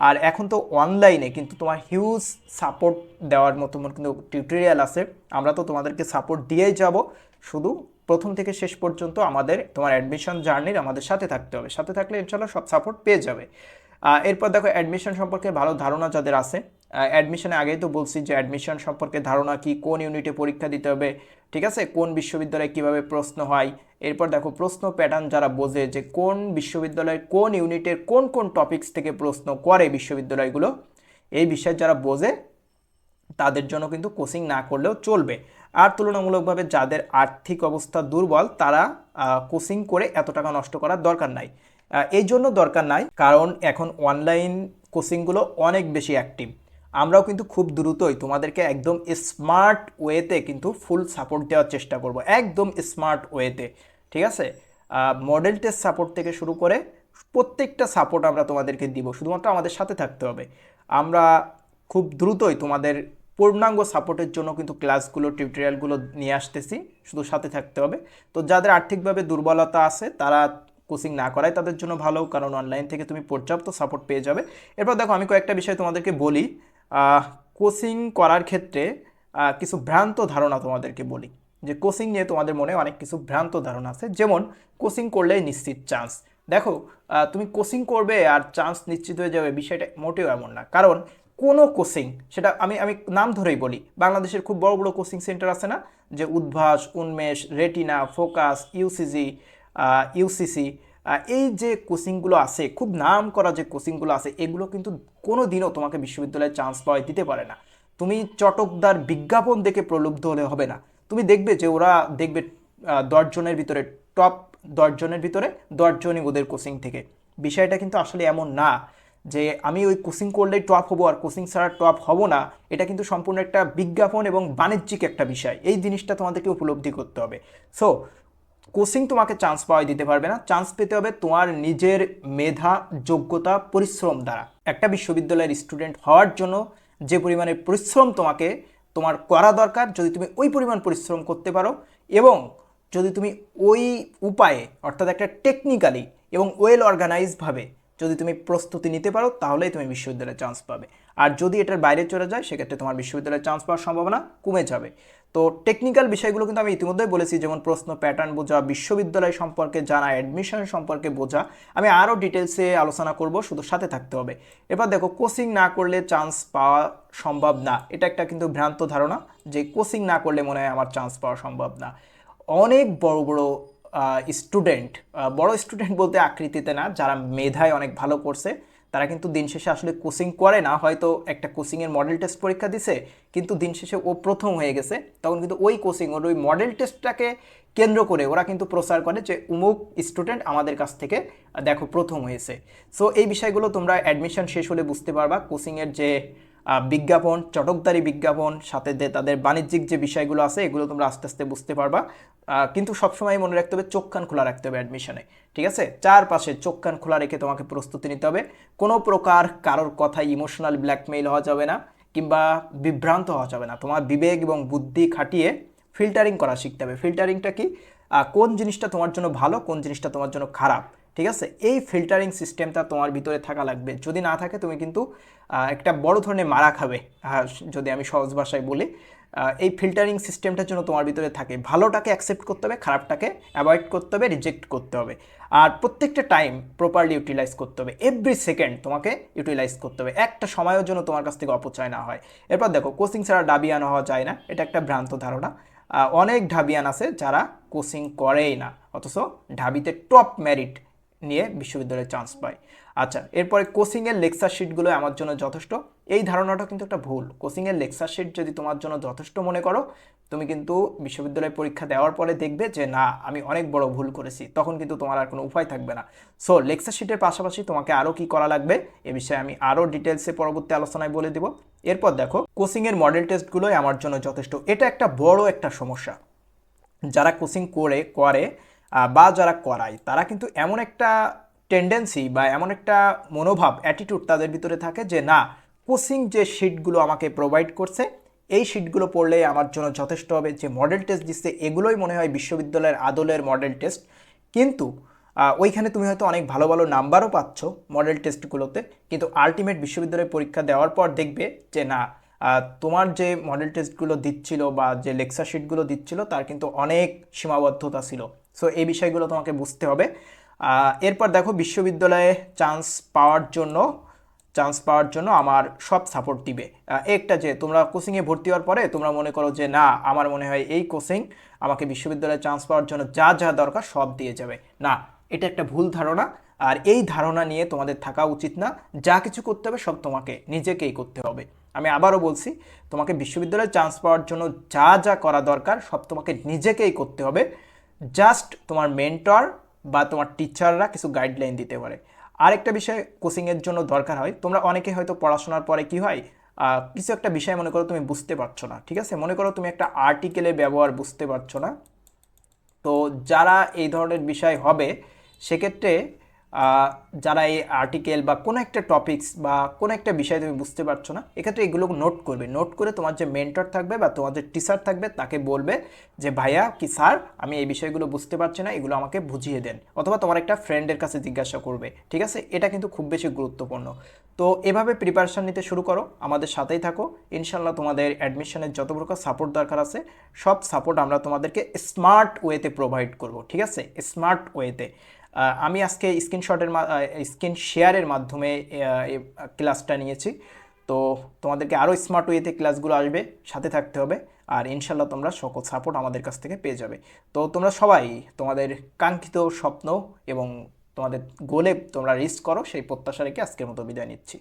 আর এখন তো অনলাইনে কিন্তু তোমার হিউজ সাপোর্ট দেওয়ার মতো কিন্তু টিউটোরিয়াল আছে। আমরা তো তোমাদেরকে সাপোর্ট দিয়েই যাব। শুধু প্রথম থেকে শেষ পর্যন্ত আমাদের তোমার অ্যাডমিশন জার্নির আমাদের সাথে থাকতে হবে। সাথে থাকলে ইনশাল্লাহ সব সাপোর্ট পেয়ে যাবে। এরপর দেখো অ্যাডমিশন সম্পর্কে ভালো ধারণা যাদের আছে অ্যাডমিশনে আগেই তো বলছি যে অ্যাডমিশন সম্পর্কে ধারণা কি, কোন ইউনিটে পরীক্ষা দিতে হবে, ঠিক আছে? কোন বিশ্ববিদ্যালয়ে কীভাবে প্রশ্ন হয়? এরপর দেখো, প্রশ্ন প্যাটার্ন যারা বোঝে যে কোন বিশ্ববিদ্যালয়ের কোন ইউনিটের কোন কোন টপিকস থেকে প্রশ্ন করে বিশ্ববিদ্যালয়গুলো, এই বিষয়ে যারা বোঝে, তাদের জন্য কিন্তু কোচিং না করলেও চলবে। আর তুলনামূলকভাবে যাদের আর্থিক অবস্থা দুর্বল, তারা কোচিং করে এত টাকা নষ্ট করার দরকার নাই। এই জন্য দরকার নাই, কারণ এখন অনলাইন কোচিংগুলো অনেক বেশি অ্যাক্টিভ আমরাও কিন্তু খুব দ্রুতই তোমাদেরকে একদম স্মার্ট ওয়েতে কিন্তু ফুল সাপোর্ট দেওয়ার চেষ্টা করব। একদম স্মার্ট ওয়েতে ঠিক আছে? মডেল টেস্ট সাপোর্ট থেকে শুরু করে প্রত্যেকটা সাপোর্ট আমরা তোমাদেরকে দিব, শুধুমাত্র আমাদের সাথে থাকতে হবে। আমরা খুব দ্রুতই তোমাদের পূর্ণাঙ্গ সাপোর্টের জন্য কিন্তু ক্লাসগুলো টিউটোরিয়ালগুলো নিয়ে আসতেছি, শুধু সাথে থাকতে হবে। তো যাদের আর্থিকভাবে দুর্বলতা আছে, তারা কোচিং না করাই তাদের জন্য ভালো, কারণ অনলাইন থেকে তুমি পর্যাপ্ত সাপোর্ট পেয়ে যাবে। এরপর দেখো আমি কয়েকটা বিষয় তোমাদেরকে বলি। কোচিং করার ক্ষেত্রে কিছু ভ্রান্ত ধারণা তোমাদেরকে বলি। যে কোচিং নিয়ে তোমাদের মনে অনেক কিছু ভ্রান্ত ধারণা আছে। যেমন, কোচিং করলেই নিশ্চিত চান্স দেখো তুমি কোচিং করবে আর চান্স নিশ্চিত হয়ে যাবে বিষয়টা মোটেও এমন না। কারণ, কোনো কোচিং, সেটা আমি আমি নাম ধরেই বলি, বাংলাদেশের খুব বড় বড় কোচিং সেন্টার আছে না? যে উদ্ভাস, উন্মেষ, রেটিনা, ফোকাস, ইউসিজি ইউসিসি এই যে কোচিংগুলো আছে, খুব নাম করা যে কোচিংগুলো আছে, এগুলো কিন্তু কোনো দিনও তোমাকে বিশ্ববিদ্যালয়ে চান্স পাওয়াই দিতে পারে না। তুমি চটকদার বিজ্ঞাপন দেখে প্রলুব্ধ হলে হবে না। তুমি দেখবে যে ওরা দেখবে দশজনের ভিতরে টপ দশজনের ভিতরে দশজনই ওদের কোচিং থেকে। বিষয়টা কিন্তু আসলে এমন না যে আমি ওই কোচিং করলেই টপ হব আর কোচিং ছাড়া টপ হব না। এটা কিন্তু সম্পূর্ণ একটা বিজ্ঞাপন এবং বাণিজ্যিক একটা বিষয়। এই জিনিসটা তোমাদেরকে উপলব্ধি করতে হবে। সো কোচিং তোমাকে চান্স পাওয়াই দিতে পারবে না। চান্স পেতে হবে তোমার নিজের মেধা, যোগ্যতা, পরিশ্রম দ্বারা। একটা বিশ্ববিদ্যালয়ের স্টুডেন্ট হওয়ার জন্য যে পরিমাণে পরিশ্রম তোমাকে তোমার করা দরকার, যদি তুমি ওই পরিমাণ পরিশ্রম করতে পারো এবং যদি তুমি ওই উপায়ে, অর্থাৎ একটা টেকনিক্যালি এবং ওয়েল অর্গানাইজভাবে যদি তুমি প্রস্তুতি নিতে পারো, তাহলেই তুমি বিশ্ববিদ্যালয়ে চান্স পাবে। আর যদি এটার বাইরে চলে যায়, সেক্ষেত্রে তোমার বিশ্ববিদ্যালয়ে চান্স পাওয়ার সম্ভাবনা কমে যাবে। তো টেকনিক্যাল বিষয়গুলো কিন্তু আমি ইতিমধ্যেই বলেছি, যেমন প্রশ্ন প্যাটার্ন বোঝা, বিশ্ববিদ্যালয় সম্পর্কে জানা অ্যাডমিশন সম্পর্কে বোঝা। আমি আরও ডিটেলসে আলোচনা করব, শুধু সাথে থাকতে হবে। এবার দেখো কোচিং না করলে চান্স পাওয়া সম্ভব না। এটা একটা কিন্তু ভ্রান্ত ধারণা যে কোচিং না করলে মনে হয় আমার চান্স পাওয়া সম্ভব না। অনেক বড় বড় স্টুডেন্ট বড় স্টুডেন্ট বলতে আকৃতিতে না, যারা মেধায় অনেক ভালো করছে তারা কিন্তু দিন শেষে আসলে কোচিং করে না, হয়তো একটা কোচিংয়ের মডেল টেস্ট পরীক্ষা দিছে, কিন্তু দিন শেষে ও প্রথম হয়ে গেছে। তখন কিন্তু ওই কোচিং ওর ওই মডেল টেস্টটাকে কেন্দ্র করে ওরা কিন্তু প্রচার করে যে, উমুক স্টুডেন্ট আমাদের কাছ থেকে, দেখো প্রথম হয়েছে। সো এই বিষয়গুলো তোমরা অ্যাডমিশন শেষ হলে বুঝতে পারবা। কোচিংয়ের যে বিজ্ঞাপন, চটকদারি বিজ্ঞাপন, সাথে তাদের বাণিজ্যিক যে বিষয়গুলো আছে, এগুলো তোমরা আস্তে আস্তে বুঝতে পারবা। কিন্তু সবসময় মনে রাখতে হবে, চোখ কান খোলা রাখতে হবে অ্যাডমিশনে ঠিক আছে? চারপাশে চোখ কান খোলা রেখে তোমাকে প্রস্তুতি নিতে হবে। কোনো প্রকার কারোর কথায় ইমোশনাল ব্ল্যাকমেইল হওয়া যাবে না, কিংবা বিভ্রান্ত হওয়া যাবে না। তোমার বিবেক এবং বুদ্ধি খাটিয়ে ফিল্টারিং করা শিখতে হবে। ফিল্টারিংটা কি? কোন জিনিসটা তোমার জন্য ভালো, কোন জিনিসটা তোমার জন্য খারাপ? ঠিক আছে? এই ফিল্টারিং সিস্টেমটা তোমার ভিতরে থাকা লাগবে। যদি না থাকে, তুমি কিন্তু একটা বড় ধরনের মারা খাবে। যদি আমি সহজ ভাষায় বলি এই ফিল্টারিং সিস্টেমটার জন্য তোমার ভিতরে থাকে। ভালোটাকে অ্যাকসেপ্ট করতে হবে, খারাপটাকে অ্যাভয়েড করতে হবে রিজেক্ট করতে হবে। আর প্রত্যেকটা টাইম প্রপারলি ইউটিলাইজ করতে হবে। এভরি সেকেন্ড তোমাকে ইউটিলাইজ করতে হবে। একটা সময়ের জন্য তোমার কাছ থেকে অপচয় না হয়। এরপর দেখো কোচিং ছাড়া ডাবিয়ান হওয়া যায় না। এটা একটা ভ্রান্ত ধারণা। অনেক ঢাবিয়ান আছে যারা কোচিং করেই না। অথচ ঢাবিতে টপ মেরিট নিয়ে বিশ্ববিদ্যালয়ে চান্স পায়। আচ্ছা এরপরে কোচিংয়ের লেকচার শিটগুলো আমার জন্য যথেষ্ট। এই ধারণাটা কিন্তু একটা ভুল। কোচিংয়ের লেকচার শিট যদি তোমার জন্য যথেষ্ট মনে করো, তুমি কিন্তু বিশ্ববিদ্যালয়ে পরীক্ষা দেওয়ার পরে দেখবে যে, না, আমি অনেক বড় ভুল করেছি। তখন কিন্তু তোমার আর কোনো উপায় থাকবে না। সো লেকচার শিটের পাশাপাশি তোমাকে আরও কি করা লাগবে, এ বিষয়ে আমি আরও ডিটেলসে পরবর্তী আলোচনায় বলে দেবো। এরপর দেখো কোচিংয়ের মডেল টেস্টগুলোই আমার জন্য যথেষ্ট। এটা একটা বড় একটা সমস্যা। যারা কোচিং করে করে বা যারা করায়, তারা কিন্তু এমন একটা টেন্ডেন্সি বা এমন একটা মনোভাব অ্যাটিটিউড তাদের ভিতরে থাকে যে, না কোচিং যে শিটগুলো আমাকে প্রোভাইড করছে, এই শিটগুলো পড়লে আমার জন্য যথেষ্ট হবে। যে মডেল টেস্ট দিচ্ছে, এগুলোই মনে হয় বিশ্ববিদ্যালয়ের আদলের মডেল টেস্ট কিন্তু ওইখানে তুমি হয়তো অনেক ভালো ভালো নাম্বারও পাচ্ছ মডেল টেস্টগুলোতে কিন্তু আলটিমেট বিশ্ববিদ্যালয়ে পরীক্ষা দেওয়ার পর দেখবে যে, না তোমার যে মডেল টেস্টগুলো দিচ্ছিল বা যে লেকচার শিটগুলো দিচ্ছিল, তার কিন্তু অনেক সীমাবদ্ধতা ছিল। সো এই বিষয়গুলো তোমাকে বুঝতে হবে। এরপর দেখো, বিশ্ববিদ্যালয়ে চান্স পাওয়ার জন্য চান্স পাওয়ার জন্য আমার সব সাপোর্ট দিবে। একটা যে তোমরা কোচিংয়ে ভর্তি হওয়ার পরে তোমরা মনে করো যে, না, আমার মনে হয় এই কোচিং আমাকে বিশ্ববিদ্যালয়ে চান্স পাওয়ার জন্য যা যা দরকার সব দিয়ে যাবে। না, এটা একটা ভুল ধারণা। আর এই ধারণা নিয়ে তোমাদের থাকা উচিত না। যা কিছু করতে হবে, সব তোমাকে, নিজেকেই করতে হবে। আমি আবারও বলছি, তোমাকে বিশ্ববিদ্যালয়ে চান্স পাওয়ার জন্য যা যা করা দরকার, সব তোমাকে নিজেকেই করতে হবে। জাস্ট তোমার মেন্টর বা তোমার টিচাররা কিছু গাইডলাইন দিতে পারে। আরেকটা বিষয় কোচিংয়ের জন্য দরকার হয়। তোমরা অনেকে হয়তো পড়াশোনার পরে কি হয় কিছু একটা বিষয় মনে করো তুমি বুঝতে পারছ না, ঠিক আছে? মনে করো তুমি একটা আর্টিকেলের ব্যবহার বুঝতে পারছ না। তো যারা এই ধরনের বিষয় হবে, সেক্ষেত্রে যারা এই আর্টিকেল বা কোনো একটা টপিকস বা কোনো একটা বিষয় তুমি বুঝতে পারছ না, এক্ষেত্রে এগুলো নোট করবে। নোট করে তোমার যে মেন্টর থাকবে বা তোমার যে টিচার থাকবে, তাকে বলবে যে, ভাইয়া, কি স্যার আমি এই বিষয়গুলো বুঝতে পারছি না, এগুলো আমাকে বুঝিয়ে দেন। অথবা তোমার একটা ফ্রেন্ডের কাছে জিজ্ঞাসা করবে, ঠিক আছে? এটা কিন্তু খুব বেশি গুরুত্বপূর্ণ। তো এভাবে প্রিপারেশন নিতে শুরু করো, আমাদের সাথেই থাকো। ইনশাল্লাহ তোমাদের অ্যাডমিশনের যত প্রকার সাপোর্ট দরকার আছে, সব সাপোর্ট আমরা তোমাদেরকে স্মার্ট ওয়েতে প্রোভাইড করব, ঠিক আছে? স্মার্ট ওয়েতে আমি আজকে স্ক্রিনশটের স্ক্রিন শেয়ারের মাধ্যমে ক্লাসটা নিয়েছি। তো তোমাদেরকে আরও স্মার্ট ওয়েতে ক্লাসগুলো আসবে, সাথে থাকতে হবে। আর ইনশাল্লাহ তোমরা সকল সাপোর্ট আমাদের কাছ থেকে পেয়ে যাবে। তো তোমরা সবাই তোমাদের কাঙ্ক্ষিত স্বপ্ন এবং তোমাদের গোলে তোমরা রিস্ক করো, সেই প্রত্যাশা রেখে আজকের মতো বিদায় নিচ্ছি।